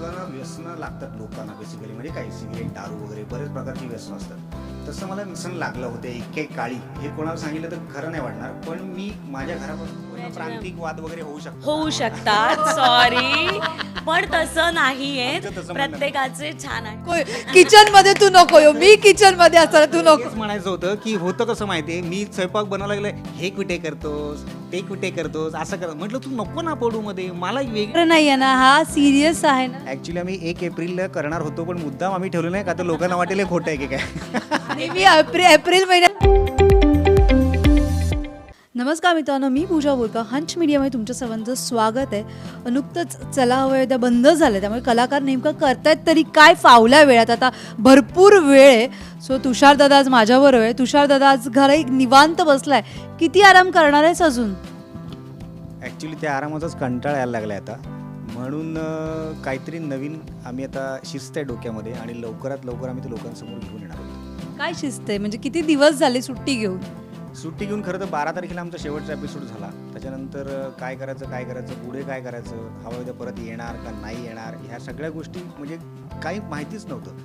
लोकांना व्यसनं लागतात लोकांना बेसिकली म्हणजे काही सिगरेट दारू वगैरे बरेच प्रकारची व्यसनं असतात. तसं मला व्यसन लागलं होतं एक काळी हे कोणाला सांगितलं तर खरं नाही वाटणार पण मी माझ्या घरापासून प्रांतिक वाद वगैरे होऊ शकतो होऊ शकतात सॉरी पण तसं नाहीये. आमचं तसं म्हणणं नाही. प्रत्येकाचे छान आहे. किचनमध्ये तू नको येऊ. मी किचनमध्ये असताना तू नको. तेच म्हणायचं होतं की होतं कसं माहितीये? मी स्वयंपाक बनवायला लागलं हे कुठे करतोस? ते कुठे करतोस? असं कर म्हटलं तू नको ना पडू मध्ये. मला वेगळं खरं नाहीये ना हा सिरियस आहे ना. ऍक्च्युली आम्ही एक एप्रिलला करणार होतो पण मुद्दाम आम्ही ठेवलं नाही का? तर लोकांना वाटेल हे खोटं आहे की काय? आणि मी एप्रिल एप्रिल महिन्यात नमस्कार मित्रांनो मी पूजा बोरका हंच मीडियामध्ये तुमच्या सर्वांचं स्वागत आहे. नुकतंच चला हवं उद्या बंद झालं त्यामुळे कलाकार नेमकं करतायत तरी काय फावल्या वेळात? आता भरपूर वेळ आहे. सो तुषार दादा आज माझ्याबरोबर आहे. तुषार दादा आज घर एक निवांत बसलाय. किती आराम करणार आहेस अजून? ॲक्च्युली त्या आरामाचाच कंटाळा यायला लागला आता. म्हणून काहीतरी नवीन आम्ही आता शिस्त आहे डोक्यामध्ये आणि लवकरात लवकर आम्ही ते लोकांसमोर घेऊन येणार आहोत. काय शिस्त आहे? म्हणजे किती दिवस झाले सुट्टी घेऊन? सुट्टी घेऊन खरं तर बारा तारखेला आमचा शेवटचा एपिसोड झाला. त्याच्यानंतर काय करायचं काय करायचं पुढे काय करायचं हवं उद्या परत येणार का नाही येणार ह्या सगळ्या गोष्टी म्हणजे काही माहितीच नव्हतं.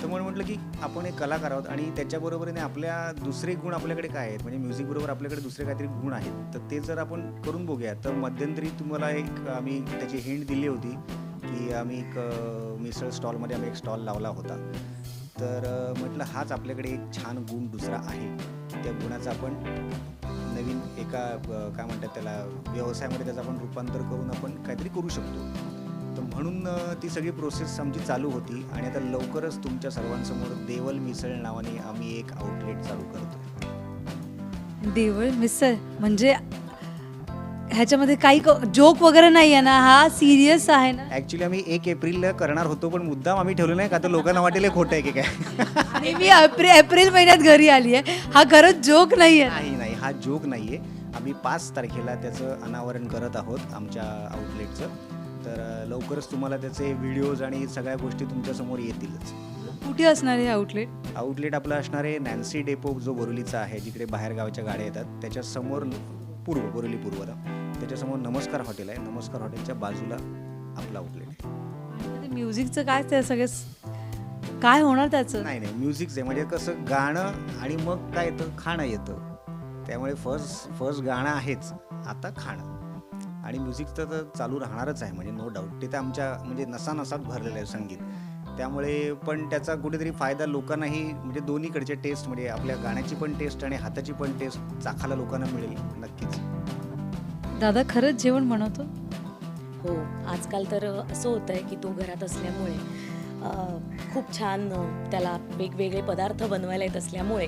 त्यामुळे म्हटलं की आपण एक कलाकार आहोत आणि त्याच्याबरोबरीने आपल्या दुसरे गुण आपल्याकडे काय आहेत? म्हणजे म्युझिकबरोबर आपल्याकडे दुसरे काहीतरी गुण आहेत. तर ते जर आपण करून बघूया तर मध्यंतरी तुम्हाला एक आम्ही त्याची हिंट दिली होती की आम्ही एक मिसळ स्टॉलमध्ये आम्ही एक स्टॉल लावला होता. तर म्हटलं हाच आपल्याकडे एक छान गुण दुसरा आहे. त्या गुणाचा आपण नवीन एका काय म्हणतात त्याला व्यवसायामध्ये त्याचं आपण रूपांतर करून आपण काहीतरी करू शकतो. तर म्हणून ती सगळी प्रोसेस आमची चालू होती आणि आता लवकरच तुमच्या सर्वांसमोर देवल मिसळ नावाने आम्ही एक आउटलेट चालू करतो देवळ मिसळ म्हणजे ह्याच्यामध्ये काही जोक वगैरे नाही आहे ना? हा सिरियस आहे ना? ॲक्च्युली आम्ही एक एप्रिलला करणार होतो पण मुद्दाम आम्ही ठेवलं नाही का तर लोकांना वाटेल हे खोटं आहे की काय. आणि मी एप्रिल एप्रिल महिन्यात घरी आली आहे. हा खरंच जोक नाही आहे नाही नाही हा जोक नाही आहे आम्ही पाच तारखेला त्याचं अनावरण करत आहोत आमच्या आउटलेटचं तर लवकरच तुम्हाला त्याचे व्हिडिओज आणि सगळ्या गोष्टी तुमच्यासमोर येतीलच. कुठे असणार आहे आउटलेट आउटलेट आपलं असणार आहे नॅन्सी डेपो जो बोरिवलीचा आहे जिकडे बाहेर गावाच्या गाड्या येतात त्याच्यासमोर पूर्व बोरिवली पूर्वला त्याच्यासमोर नमस्कार हॉटेल आहे. नमस्कार हॉटेलच्या बाजूला आपलं आउटलेट आहे. म्युझिकचं काय ते सगळे काय होणार त्याचं? नाही नाही म्युझिकच आहे. म्हणजे कसं गाणं आणि मग काय येतं? खाणं येतं. त्यामुळे फर्स्ट फर्स्ट गाणं आहेच. आता खाणं. आणि म्युझिक तर चालू राहणारच आहे. म्हणजे नो डाऊट ते तर आमच्या म्हणजे नसा नसात भरलेलं आहे संगीत. त्यामुळे पण त्याचा कुठेतरी फायदा लोकांनाही म्हणजे दोन्हीकडच्या टेस्ट म्हणजे आपल्या गाण्याची पण टेस्ट आणि हाताची पण टेस्ट चाखाला लोकांना मिळेल नक्कीच. दादा खरंच जेवण बनवतो? हो आजकाल तर असं होतं आहे की तो घरात असल्यामुळे अं, खूप छान अं, त्याला वेगवेगळे पदार्थ बनवायला येत असल्यामुळे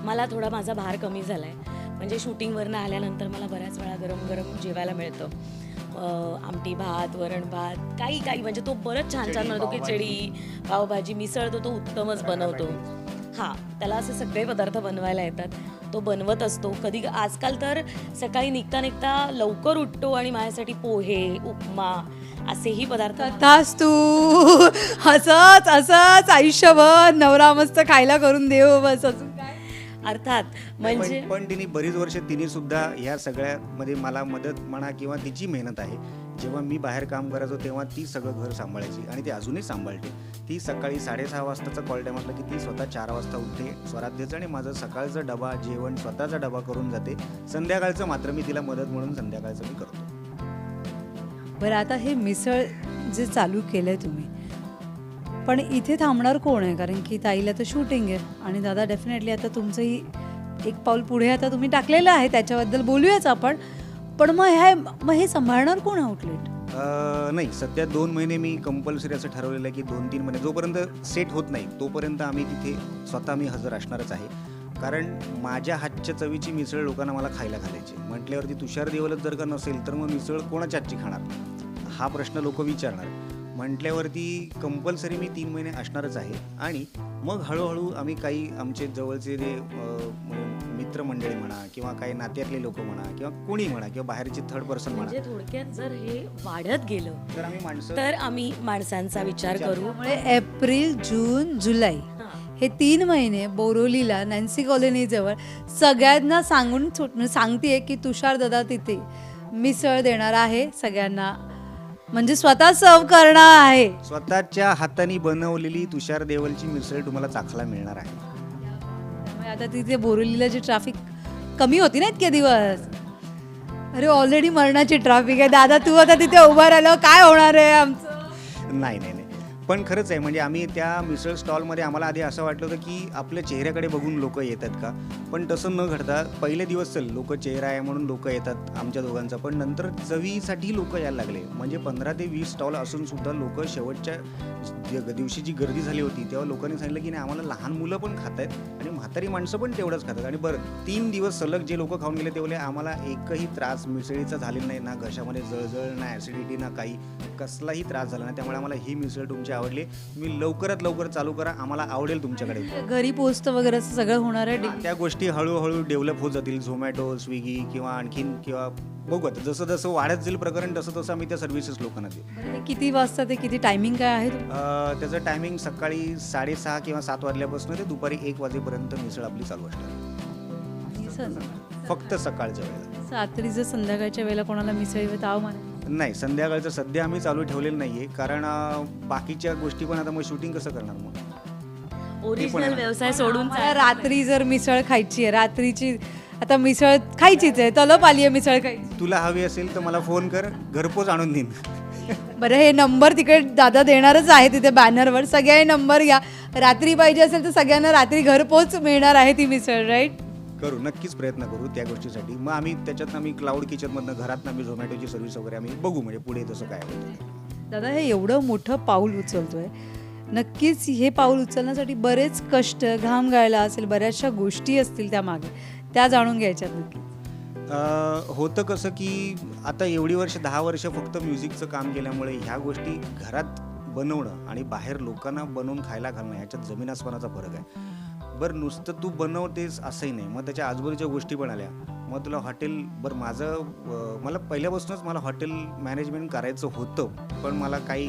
मला थोडा माझा भार कमी झाला आहे म्हणजे शूटिंगवरनं आल्यानंतर मला बऱ्याच वेळा गरम गरम जेवायला मिळतं. अं, आमटी भात वरण भात काही काही म्हणजे तो बरंच छान छान बनवतो. खिचडी पावभाजी. मिसळ तो तो उत्तमच बनवतो. हां त्याला असे सगळे पदार्थ बनवायला येतात. तो बनवत असतो. कधी आजकाल तर सकाळी निघता निघता लवकर उठतो आणि माझ्यासाठी पोहे उपमा असेही पदार्थ. कथास तू. असंच असंच आयुष्यभर नवरा मस्त खायला करून देव बस. अजून काय? अर्थात म्हणजे पण पण तिने बरीच वर्ष तिने सुद्धा ह्या सगळ्यामध्ये मला मदत म्हणा किंवा तिची मेहनत आहे. जेव्हा मी बाहेर काम करायचो तेव्हा ती सगळं घर सांभाळायची आणि ती अजूनही सांभाळते. ती सकाळी साडेसहा वाजताचा कॉल टाईम असला की ती स्वतः चार वाजता उठते स्वराज्याचं आणि माझं सकाळचं डबा जेवण स्वतःचा डबा करून जाते. संध्याकाळचं मात्र मी तिला मदत म्हणून संध्याकाळचं मी करतो. बरं आता हे मिसळ जे चालू केलंय तुम्ही पण इथे थांबणार कोण आहे? कारण की ताईला तर शूटिंग आहे आणि दादा डेफिनेटली आता तुमचंही एक पाऊल पुढे आता तुम्ही टाकलेलं आहे त्याच्याबद्दल बोलूयाच आपण. पण मग ह्या मग हे सांभाळणार कोण आउटलेट अं, नाही सध्या दोन महिने मी कंपल्सरी असं ठरवलेलं आहे की दोन तीन महिने जोपर्यंत सेट होत नाही तोपर्यंत आम्ही तिथे स्वतः मी हजर असणारच आहे. कारण माझ्या हातच्या चवीची मिसळ लोकांना मला खायला घालायची म्हटल्यावरती तुषार देवलच जर का नसेल तर मग मिसळ कोणाच्या हातची खाणार? हा प्रश्न लोक विचारणार. म्हटल्यावरती कंपल्सरी मी तीन महिने असणारच आहे. आणि मग हळूहळू आम्ही काही आमचे जवळचे जे अं, मित्रमंडळी म्हणा किंवा काही नात्यातले लोक म्हणा किंवा कोणी म्हणा किंवा बाहेरचे थर्ड पर्सन म्हणा. म्हणजे थोडक्यात जर हे वाढत गेलं तर आम्ही माणसं तर आम्ही माणसांचा विचार करू. त्यामुळे एप्रिल जून जुलै हां. तीन महिने बोरोलीला नॅन्सी कॉलनीजवळ सगळ्यांना सांगून सुट सांगते की तुषार दादा तिथे मिसळ देणार आहे सगळ्यांना. म्हणजे स्वतः सर्व करणार आहे. स्वतःच्या हाताने बनवलेली तुषार देवलची मिसळ तुम्हाला चाखला मिळणार आहे. आता तिथे बोरिवलीला जी ट्रॅफिक कमी होती ना इतके दिवस? अरे ऑलरेडी मरणाची ट्रॅफिक आहे. दादा तू आता तिथे उभा राहिलं. काय होणार आहे आमचं? नाही नाही नाही. पण खरंच आहे म्हणजे आम्ही त्या मिसळ स्टॉलमध्ये आम्हाला आधी असं वाटलं होतं की आपल्या चेहऱ्याकडे बघून लोक येतात का? पण तसं न घडता पहिले दिवस चल लोक चेहरा आहे म्हणून लोक येतात आमच्या दोघांचा. पण नंतर चवीसाठी लोक यायला लागले. म्हणजे पंधरा ते वीस स्टॉल असून सुद्धा लोक शेवटच्या दिवशी जी गर्दी झाली होती तेव्हा लोकांनी सांगितलं की नाही आम्हाला लहान मुलं पण खात आहेत आणि म्हातारी माणसं पण तेवढंच खातात. आणि बरं तीन दिवस सलग जे लोक खाऊन गेले तेवढे आम्हाला एकही त्रास मिसळीचा झालेला नाही ना घशामध्ये जळजळ ना ॲसिडिटी ना काही. कसलाही त्रास झाला नाही त्यामुळे आम्हाला ही मिसळ तुमच्या तुमची आवडली. मी लवकरात लवकर चालू करा. आम्हाला आवडेल तुमच्याकडे. घरी पोचतं वगैरे असं सगळं होणार आहे? त्या गोष्टी हळूहळू डेव्हलप होत जातील. झोमॅटो स्विगी किंवा आणखीन किंवा बघू आता. जसं जसं वाढत जाईल प्रकरण तसं तसं आम्ही त्या सर्व्हिसेस लोकांना देऊ. किती वाजता ते किती टायमिंग काय आहे? त्याचं टायमिंग सकाळी साडेसहा किंवा सात वाजल्यापासून ते दुपारी एक वाजेपर्यंत मिसळ आपली चालू असणार. फक्त सकाळच्या वेळेला. रात्रीचं संध्याकाळच्या वेळेला कोणाला मिसळी ताव मारा नाही संध्याकाळचं सध्या आम्ही चालू ठेवलेलं नाहीये कारण अं, बाकीच्या गोष्टी पण आता मग शूटिंग कसं करणार मग? ओरिजिनल व्यवसाय सोडून मला रात्री जर मिसळ खायची आहे रात्रीची आता मिसळ खायचीच आहे तलप आली आहे मिसळ खायची. तुला हवी असेल तर मला फोन कर घरपोच आणून देईन. बरं हे नंबर तिकडे दादा देणारच आहे तिथे बॅनरवर सगळे नंबर घ्या. रात्री पाहिजे असेल तर सगळ्यांना रात्री घरपोच मिळणार आहे ती मिसळ राईट करू नक्कीच प्रयत्न करू त्या गोष्टीसाठी. मग आम्ही त्याच्यात आम्ही क्लाउड किचनमधनं घरात आम्ही झोमॅटोची सर्व्हिस वगैरे आम्ही बघू म्हणजे पुढे तसं काय होतं दादा हे एवढं मोठं पाऊल उचलतोय. नक्कीच हे पाऊल उचलण्यासाठी बरेच कष्ट घाम गाळला असेल बऱ्याचशा गोष्टी असतील त्या मागे त्या जाणून घ्यायच्यात नक्की. होतं कसं की आता एवढी वर्ष दहा वर्ष फक्त म्युझिकचं काम केल्यामुळे ह्या गोष्टी घरात बनवणं आणि बाहेर लोकांना बनवून खायला घालणं ह्याच्यात जमीन आसमानाचा फरक आहे. बरं नुसतं तू बनवतेस असंही नाही. मग त्याच्या आजूबाजूच्या गोष्टी पण आल्या. मग तुला हॉटेल बरं माझं मला पहिल्यापासूनच मला हॉटेल मॅनेजमेंट करायचं होतं. पण मला काही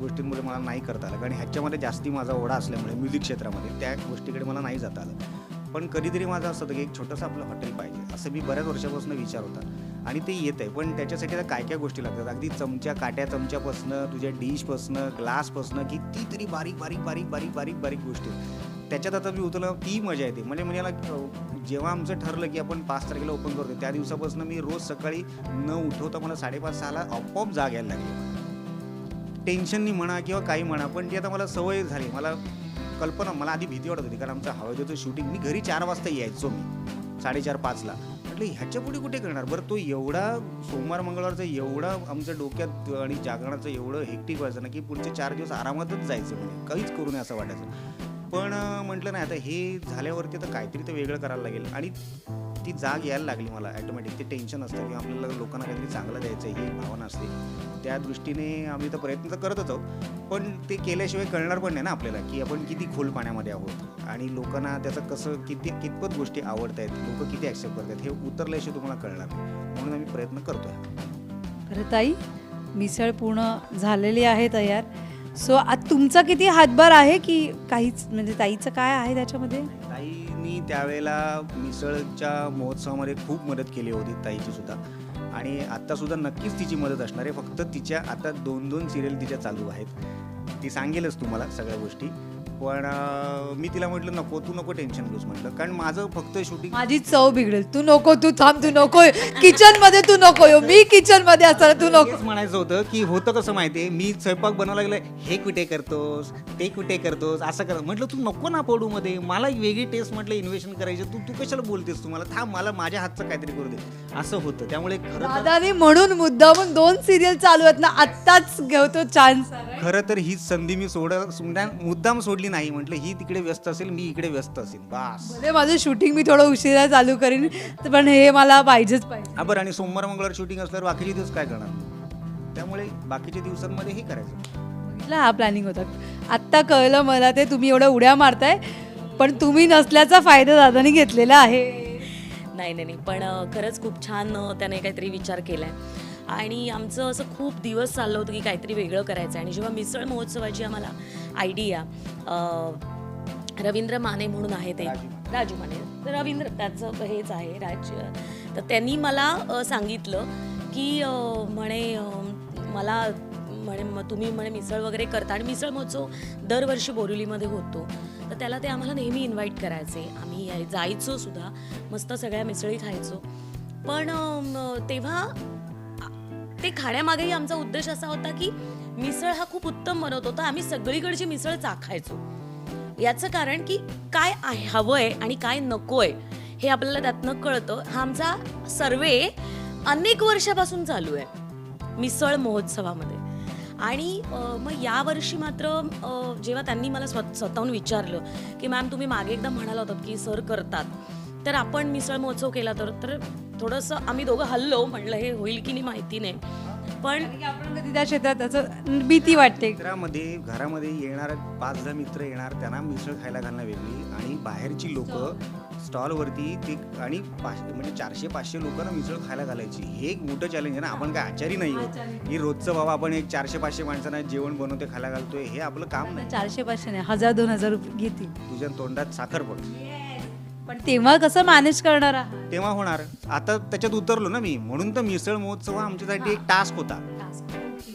गोष्टींमुळे मला नाही करता आलं. कारण ह्याच्यामध्ये जास्ती माझा ओढा असल्यामुळे म्युझिक क्षेत्रामध्ये त्या गोष्टीकडे मला नाही जाता आलं. पण कधीतरी माझं असं होतं की एक छोटंसं आपलं हॉटेल पाहिजे. असं मी बऱ्याच वर्षापासून विचार होता. आणि ते येत आहे पण त्याच्यासाठी आता काय काय गोष्टी लागतात? अगदी चमच्या काट्या चमच्यापासनं तुझ्या डिशपासनं ग्लासपासनं कितीतरी बारीक बारीक बारीक बारीक बारीक बारीक गोष्टी. आहेत. त्याच्यात आता मी उतरलं ती मजा येते. म्हणजे म्हणजे जेव्हा आमचं ठरलं की आपण पाच तारखेला ओपन करतो त्या दिवसापासून मी रोज सकाळी न उठवता मला साडेपाच सहाला आपोआप जाग यायला लागली. टेन्शननी म्हणा किंवा काही म्हणा पण ती आता मला सवय झाली. मला कल्पना मला आधी भीती वाटत होती कारण आमचं हळदीचं शूटिंग मी घरी चार वाजता यायचो मी साडेचार पाचला. म्हटलं ह्याच्या पुढे कुठे करणार? बरं तो एवढा सोमवार मंगळवारचा एवढा आमच्या डोक्यात आणि जागरणाचं एवढं हेक्टिक व्हायचं ना की पुढचे चार दिवस आरामातच जायचं म्हणजे काहीच करू नये असं वाटायचं. पण म्हटलं नाही आता हे झाल्यावरती तर काहीतरी तर वेगळं करायला लागेल. आणि ती जाग यायला लागली मला ॲटोमॅटिक ते टेन्शन असतं की आपल्याला लोकांना काहीतरी चांगलं द्यायचं ही भावना असते. त्या दृष्टीने आम्ही तर प्रयत्न तर करतच आहोत. पण ते केल्याशिवाय कळणार पण नाही ना आपल्याला की आपण किती खोल पाण्यामध्ये आहोत. आणि लोकांना त्याचं कसं किती कितपत गोष्टी आवडत आहेत लोक किती ॲक्सेप्ट करतात हे उतरल्याशिवाय तुम्हाला कळणार नाही. म्हणून आम्ही प्रयत्न करतोय. खरं ताई मिसळ पूर्ण झालेली आहे तयार. सो आज तुमचा किती हातभार आहे की काहीच म्हणजे ताईचं काय आहे त्याच्यामध्ये? ताईनी त्यावेळेला मिसळच्या महोत्सवामध्ये खूप मदत केली होती ताईची सुद्धा. आणि आत्तासुद्धा नक्कीच तिची मदत असणार आहे. फक्त तिच्या आता दोन दोन सिरियल तिच्या चालू आहेत. ती सांगेलच तुम्हाला सगळ्या गोष्टी. पण मी तिला म्हटलं नको तू नको टेन्शन घेऊस म्हटलं. कारण माझं फक्त शूटिंग माझी चव बिघडेल. तू नको तू थांब तू नको. किचनमध्ये तू नको येऊ. मी किचनमध्ये असताना तू नको. म्हणायचं होतं की होतं कसं माहितीये? मी स्वयंपाक बनवायला लागलं हे कुठे करतोस? ते कुठे करतोस? असं कर म्हटलं तू नको ना पडू मध्ये. मला एक वेगळी टेस्ट म्हटलं इन्व्हेशन करायचं. तू तू कशाला बोलतेस तू मला? थांब मला माझ्या हातचं काहीतरी करू दे. असं होतं. त्यामुळे खरं म्हणून मुद्दामून दोन सिरियल चालू आहेत ना आत्ताच घेतो चान्स खरं तर हीच संधी मी सोड मुद्दाम सोडली नाही म्हटलं ही तिकडे व्यस्त असेल मी इकडे व्यस्त असेल. बास. भले माझं शूटिंग मी थोडं उशिरा चालू करीन तर पण हे मला पाहिजेच पाहिजे. हा बरं आणि सोमवार मंगळवार शूटिंग असल्यावर बाकीचे दिवस काय करणार? त्यामुळे बाकीच्या दिवसांमध्ये हे करायचं. बघितलं हा प्लॅनिंग होता. आत्ता कळलं मला ते तुम्ही एवढ्या उड्या मारताय पण तुम्ही नसल्याचा फायदा दादानी घेतलेला आहे. नाही नाही नाही पण अ, खरंच खूप छान अ, त्याने काहीतरी विचार केला आहे आणि आमचं असं खूप दिवस चाललं होतं की काहीतरी वेगळं करायचं आहे. आणि जेव्हा मिसळ महोत्सवाची आम्हाला आयडिया रवींद्र माने म्हणून आहे ते. राजू माने. तर रवींद्र त्याचं हेच आहे राज तर त्यांनी मला सांगितलं की म्हणे मला म्हणे मग तुम्ही म्हणे मिसळ वगैरे करता. आणि मिसळ महोत्सव दरवर्षी बोरिवलीमध्ये होतो. तर त्याला ते आम्हाला नेहमी इन्व्हाइट करायचे. आम्ही जायचो सुद्धा. मस्त सगळ्या मिसळी खायचो. पण तेव्हा ते खाण्यामागेही आमचा उद्देश असा होता की मिसळ हा खूप उत्तम बनवत होता. आम्ही सगळीकडची मिसळ चाखायचो. याचं कारण की काय आहे हवंय आणि काय नकोय हे आपल्याला त्यातनं कळतं. हा आमचा सर्वे अनेक वर्षापासून चालू आहे मिसळ महोत्सवामध्ये. आणि मग यावर्षी मात्र जेव्हा त्यांनी मला स्व स्वतःहून विचारलं की मॅम तुम्ही मागे एकदा म्हणाला होतात की सर करतात. तर आपण मिसळ महोत्सव केला तर तर थोडंसं आम्ही दोघं हल्लो म्हणलं हे होईल की नाही माहिती नाही. पण कारण की आपण कधी त्या क्षेत्रात असं भीती वाटते. मित्रामध्ये घरामध्ये येणार पाच दहा मित्र येणार त्यांना मिसळ खायला घालणं वेगळी आणि बाहेरची लोक स्टॉलवरती ते आणि पाचशे म्हणजे चारशे पाचशे लोकांना मिसळ खायला घालायची. हे एक मोठं चॅलेंज आहे ना. आपण काय आचारी नाही आहोत. ही रोजचं बाबा आपण एक चारशे पाचशे माणसांना जेवण बनवते खायला घालतोय हे आपलं काम नाही चारशे पाचशे नाही. हजार दोन हजार रुपये घेतील. तुझ्या तोंडात साखर पड पण तेव्हा कसं मॅनेज करणार आहात? तेव्हा होणार. आता त्याच्यात उतरलो ना मी. म्हणून तर मिसळ महोत्सव हा आमच्यासाठी एक टास्क होता.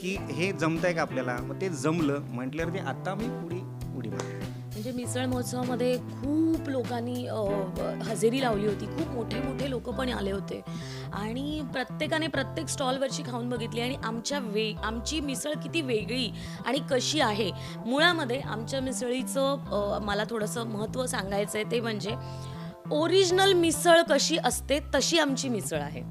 की हे जमतंय का आपल्याला? मग ते जमलं. म्हटल्यावर ते आता मी पुढे उडी मार म्हणजे मिसळ महोत्सवामध्ये खूप लोकांनी अ, हजेरी लावली होती. खूप मोठे मोठे लोक पण आले होते. आणि प्रत्येकाने प्रत्येक स्टॉलवरची खाऊन बघितली. आणि आमच्या वे आमची मिसळ किती वेगळी आणि कशी आहे? मुळामध्ये आमच्या मिसळीचं अ, मला थोडंसं महत्त्व सांगायचं आहे ते म्हणजे ओरिजिनल मिसळ कशी असते तशी आमची मिसळ आहे.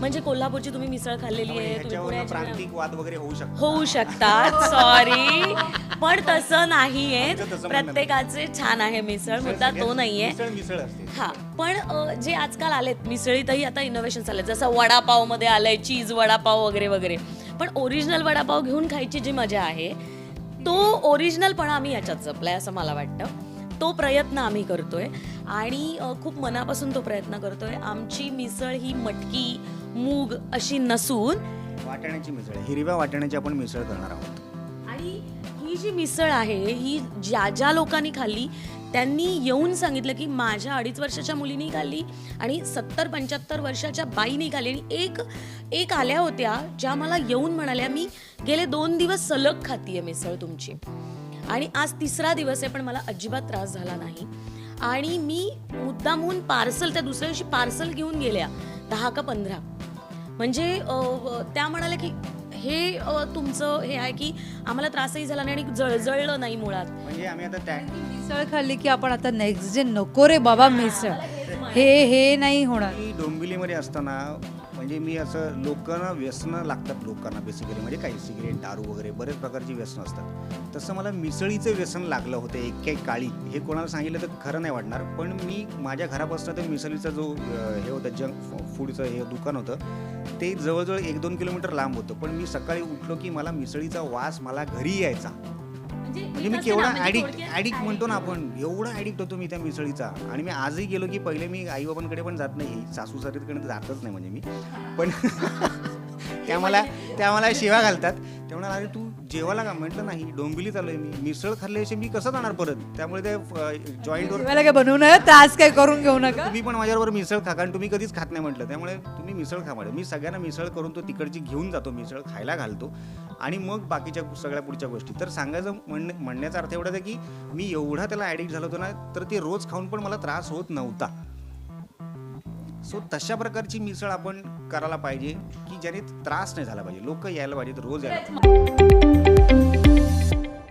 म्हणजे कोल्हापूरची तुम्ही मिसळ खाल्लेली आहे तुम्ही पुण्याची प्रांतिक वाद वगैरे होऊ शकतो होऊ शकतात सॉरी पण तसं नाहीये. आमचं तसं म्हणणं नाही. प्रत्येकाचे छान आहे मिसळ मुद्दा तो नाहीये. मिसळ मिसळ असते. हा पण अ, जे आजकाल आलेत मिसळीतही आता इनोव्हेशन आले जसं वडापावमध्ये आलंय चीज वडापाव वगैरे वगैरे. पण ओरिजिनल वडापाव घेऊन खायची जी मजा आहे तो ओरिजिनलपणा आम्ही याच्यात जपलाय असं मला वाटतं. तो प्रयत्न आम्ही करतोय. आणि खूप मनापासून तो प्रयत्न करतोय. आमची मिसळ ही मटकी मूग अशी नसून वाटाण्याची मिसळ. हिरव्या वाटाण्याची आपण मिसळ करणार आहोत. आणि ही जी मिसळ आहे ही ज्या ज्या लोकांनी खाल्ली त्यांनी येऊन सांगितलं की माझ्या अडीच वर्षाच्या मुलीने खाल्ली आणि सत्तर पंच्याहत्तर वर्षाच्या बाईने खाल्ली. आणि एक एक आल्या होत्या ज्या मला येऊन म्हणाल्या मी गेले दोन दिवस सलग खातीये मिसळ तुमची. आणि आज तिसरा दिवस आहे पण मला अजिबात त्रास झाला नाही. आणि मी मुद्दामहून पार्सल त्या दुसऱ्या दिवशी पार्सल घेऊन गेल्या दहा का पंधरा. म्हणजे त्या म्हणाल्या की हे तुमचं हे आहे की आम्हाला त्रासही झाला नाही आणि जळजळलं नाही मुळात. म्हणजे आम्ही आता त्या मिसळ खाल्ली की आपण आता नेक्स्ट जे नको रे बाबा मिसळ. हे हे नाही होणार. डोंबिवलीमध्ये असताना म्हणजे मी असं लोकांना व्यसनं लागतात लोकांना बेसिकली म्हणजे काही सिगरेट दारू वगैरे बरेच प्रकारची व्यसनं असतात. तसं मला मिसळीचं व्यसन लागलं होतं एक एक काळी. हे कोणाला सांगितलं तर खरं नाही वाटणार. पण मी माझ्या घरापासून ते मिसळीचा जो हे होतं जंक फूडचं हे दुकान होतं ते जवळजवळ एक दोन किलोमीटर लांब होतं. पण मी सकाळी उठलो की मला मिसळीचा वास मला घरी यायचा. म्हणजे मी केवढा ॲडिक्ट ॲडिक्ट म्हणतो ना आपण एवढा ॲडिक्ट होतो मी त्या मिसळीचा. आणि मी आजही गेलो की पहिले मी आईबाबांकडे पण जात नाही. सासू सासरीकडे जातच नाही म्हणजे मी. पण त्या मला त्या मला शिवा घालतात. ते म्हणाल अरे तू जेवायला का म्हटलं नाही डोंबिवलीत आलोय मी. मिसळ खाल्ल्याशी मी कसं जाणार परत? त्यामुळे ते जॉईंटवर जेवायला काय बनवू नये त्रास काय करून घेऊ नका? तुम्ही पण माझ्याबरोबर मिसळ खा कारण तुम्ही कधीच खात नाही म्हटलं. त्यामुळे तुम्ही मिसळ खा मी सगळ्यांना मिसळ करून तो तिकडची घेऊन जातो मिसळ खायला घालतो. आणि मग बाकीच्या सगळ्या पुढच्या गोष्टी. तर सांगायचं म्हण म्हणण्याचा अर्थ एवढाच आहे की मी एवढा त्याला ॲडिक्ट झालो होतो ना तर ते रोज खाऊन पण मला त्रास होत नव्हता. सो तशा प्रकारची मिसळ आपण करायला पाहिजे की ज्याने त्रास नाही झाला पाहिजे. लोक यायला पाहिजेत रोज यायला.